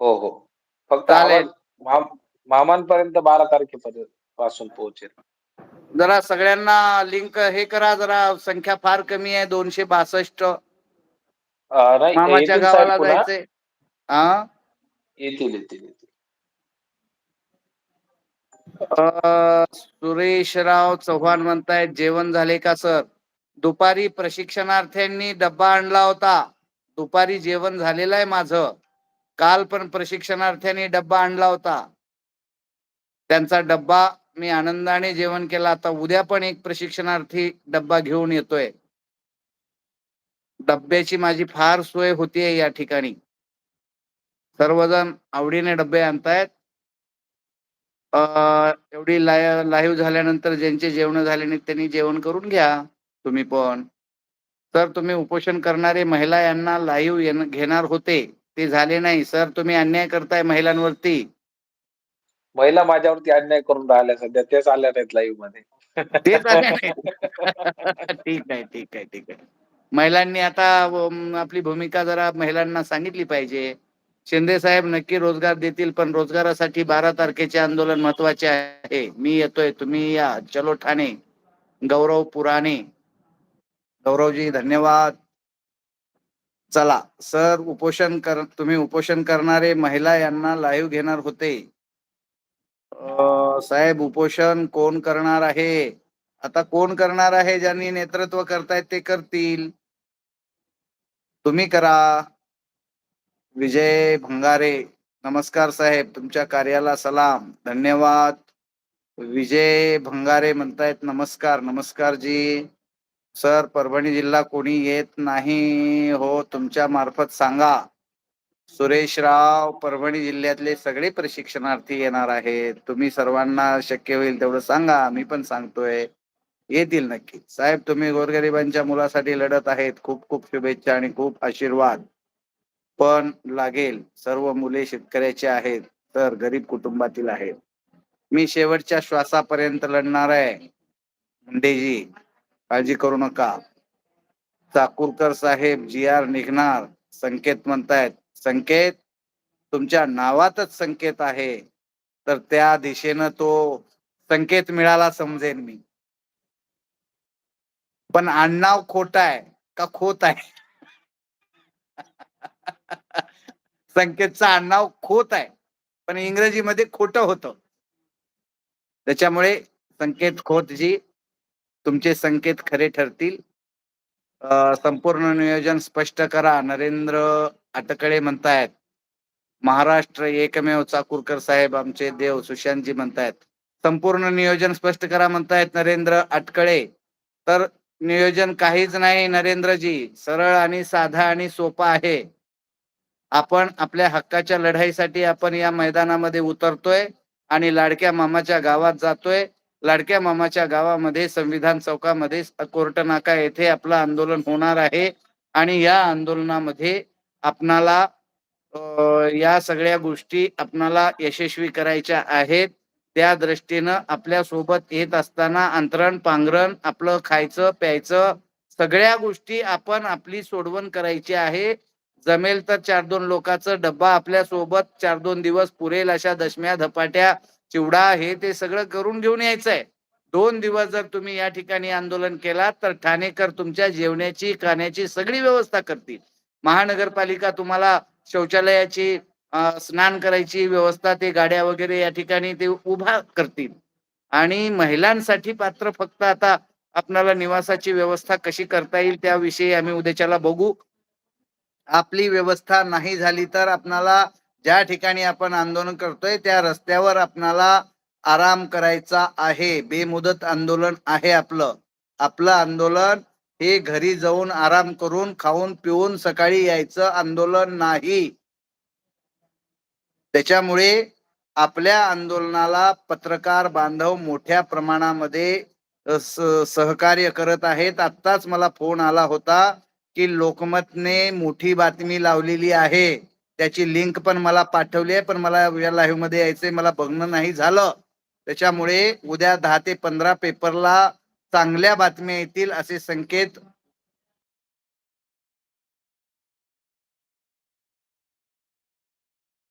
हो हो. फक्त चालेल. माम- मामांपर्यंत बारा तारखेपर्यंत पासून पोहोचेल. जरा सगळ्यांना लिंक हे करा जरा संख्या फार कमी आहे दोनशे बासष्ट. अं, नाही मामाच्या येतील गावाला पुन्हा जायचंय. हा येतील येतील येतील अ, सुरेशराव चव्हाण म्हणतायत जेवण झाले का सर? दुपारी प्रशिक्षणार्थ्यांनी डब्बा आणला होता. दुपारी जेवण झालेलं आहे माझं. काल पण प्रशिक्षणार्थ्यांनी डब्बा आणला होता. त्यांचा डब्बा मी आनंदाने जेवण केला. आता उद्या पण एक प्रशिक्षणार्थी डब्बा घेऊन येतोय. डब्याची माझी फार सोय होतीये या ठिकाणी. सर्वजण आवडीने डब्बे आणतायत. अ, एवढी लाईव्ह झाल्यानंतर ज्यांचे जेवण झाले नाही त्यांनी जेवण करून घ्या तुम्ही पण. तर तुम्ही उपोषण करणारे महिला यांना लाईव्ह घेणार होते. ते झाले नाही. सर तुम्ही अन्याय करताय महिलांवरती. महिला माझ्यावरती अन्याय करून राहिल्या सध्या. तेच आल्या नाहीत लाईव्हमध्ये. तेच आले नाही. ठीक आहे ठीक आहे ठीक आहे. महिलांनी आता अम, आपली भूमिका जरा महिलांना सांगितली पाहिजे. शिंदे साहेब नक्की रोजगार देतील पण रोजगारासाठी बारा तारखेचे आंदोलन महत्त्वाचे आहे. मी येतोय. तुम्ही या. चलो ठाणे. गौरव पुराणे. गौरवजी धन्यवाद. चला सर उपोषण कर तुम्ही उपोषण करणारे महिला यांना लाईव्ह घेणार होते. साहेब उपोषण कोण करणार आहे? आता कोण करणार आहे ज्यांनी नेतृत्व करतायत ते करतील. तुम्ही करा. विजय भंगारे नमस्कार साहेब तुमच्या कार्याला सलाम. धन्यवाद. विजय भंगारे म्हणतायत नमस्कार नमस्कार जी सर परभणी जिल्हा कोणी येत नाही हो तुमच्या मार्फत सांगा. सुरेशराव परभणी जिल्ह्यातले सगळे प्रशिक्षणार्थी येणार आहेत. तुम्ही सर्वांना शक्य होईल तेवढं सांगा मी पण सांगतोय. येतील नक्की साहेब तुम्ही गोरगरिबांच्या मुलासाठी लढत आहेत. खूप खूप शुभेच्छा आणि खूप आशीर्वाद. पण लागेल सर्व मुले शेतकऱ्याचे आहेत तर गरीब कुटुंबातील आहेत. मी शेवटच्या श्वासापर्यंत लढणार आहे. मुंडेजी. काळजी करू नका. चाकूरकर साहेब जी आर निघणार. संकेत म्हणतायत. संकेत? तुमच्या नावातच संकेत आहे. तर त्या दिशेनं तो संकेत मिळाला समजेन मी. पण आडनाव खोट आहे का खोत आहे? संकेतचं आडनाव खोत आहे. पण इंग्रजीमध्ये खोट होत. त्याच्यामुळे संकेत खोतजी तुमचे संकेत खरे ठरतील. संपूर्ण नियोजन स्पष्ट करा. नरेंद्र आटकळे म्हणतायत महाराष्ट्र एकमेव चाकूरकर साहेब आमचे देव सुशांतजी म्हणतायत. संपूर्ण नियोजन स्पष्ट करा म्हणतायत नरेंद्र अटकळे तर नियोजन काहीच नाही नरेंद्रजी. सरळ आणि साधा आणि सोपा आहे. आपण आपल्या हक्काच्या लढाईसाठी आपण या मैदानामध्ये उतरतोय आणि लाडक्या मामाच्या गावात जातोय. लाडक्या मामाच्या गावामध्ये संविधान चौकामध्ये कोर्ट नाका येथे आपलं आंदोलन होणार आहे. आणि या आंदोलनामध्ये आपणाला या सगळ्या गोष्टी आपणाला यशस्वी करायच्या आहेत. त्या दृष्टीनं आपल्यासोबत येत असताना अंतरण पांघरण आपलं खायचं प्यायचं सगळ्या गोष्टी आपण आपली सोडवण करायची आहे. जमेल तर चार दोन लोकांचं डब्बा आपल्यासोबत चार दोन दिवस पुरेल अशा दशम्या धपाट्या चिवडा हे ते सगळं करून घेऊन यायचंय. दोन दिवस जर तुम्ही या ठिकाणी आंदोलन केलात तर ठाणेकर तुमच्या जेवण्याची खाण्याची सगळी व्यवस्था करतील. महानगरपालिका तुम्हाला शौचालयाची स्नान करायची व्यवस्था ते गाड्या वगैरे या ठिकाणी ते उभा करतील. आणि महिलांसाठी पात्र फक्त आता आपणाला निवासाची व्यवस्था कशी करता येईल त्याविषयी आम्ही उद्याच्याला बघू. आपली व्यवस्था नाही झाली तर आपणाला ज्या ठिकाणी आपण आंदोलन करतोय त्या रस्त्यावर आपणाला आराम करायचा आहे. बेमुदत आंदोलन आहे आपलं. आपलं आंदोलन हे घरी जाऊन आराम करून खाऊन पिऊन सकाळी यायचं आंदोलन नाही. त्याच्यामुळे आपल्या आंदोलनाला पत्रकार बांधव मोठ्या प्रमाणामध्ये सहकार्य करत आहेत. आत्ताच मला फोन आला होता की लोकमतने मोठी बातमी लावलेली आहे. त्याची लिंक पण मला पाठवली आहे पण मला या लाईव्हमध्ये यायचंय मला बघणं नाही झालं. त्याच्यामुळे उद्या दहा ते पंधरा पेपरला चांगल्या बातम्या येतील असे संकेत